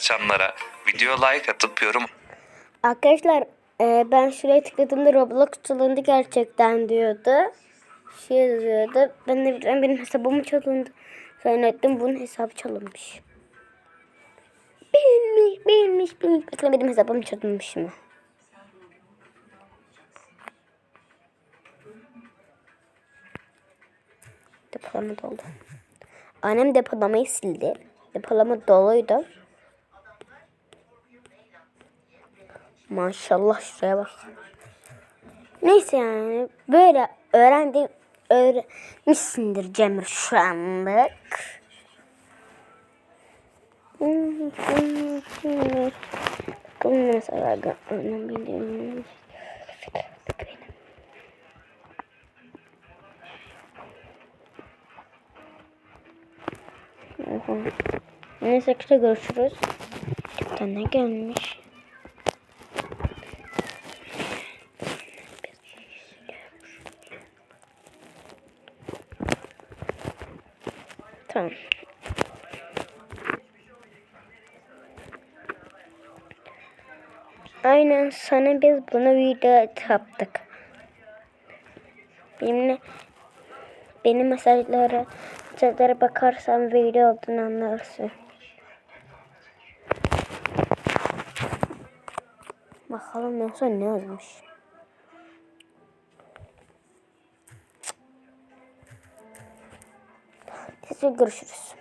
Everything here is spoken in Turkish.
açanlara video like atıp yorum Arkadaşlar e, ben şuraya tıkladığımda Roblox çalındı gerçekten diyordu. Şey yazıyordu. Ben de birden benim hesabım çalındı. Zannettim bunun hesabı çalınmış. Bilmiş, bilmiş, bilmiş. Bakın benim hesabım çalınmış mı? Depolama doldu. Annem depolamayı sildi. Depolama doluydu. Maşallah şuraya bak. Neyse yani böyle öğrendim öğrenmişsindir Cemre şu anlık. Neyse işte görüşürüz. Bir ne gelmiş? Tamam. Aynen sana biz bunu video yaptık. Benimle benim mesajlara mesajlara bakarsan video olduğunu anlarsın. Bakalım en son ne yazmış. Görüşürüz.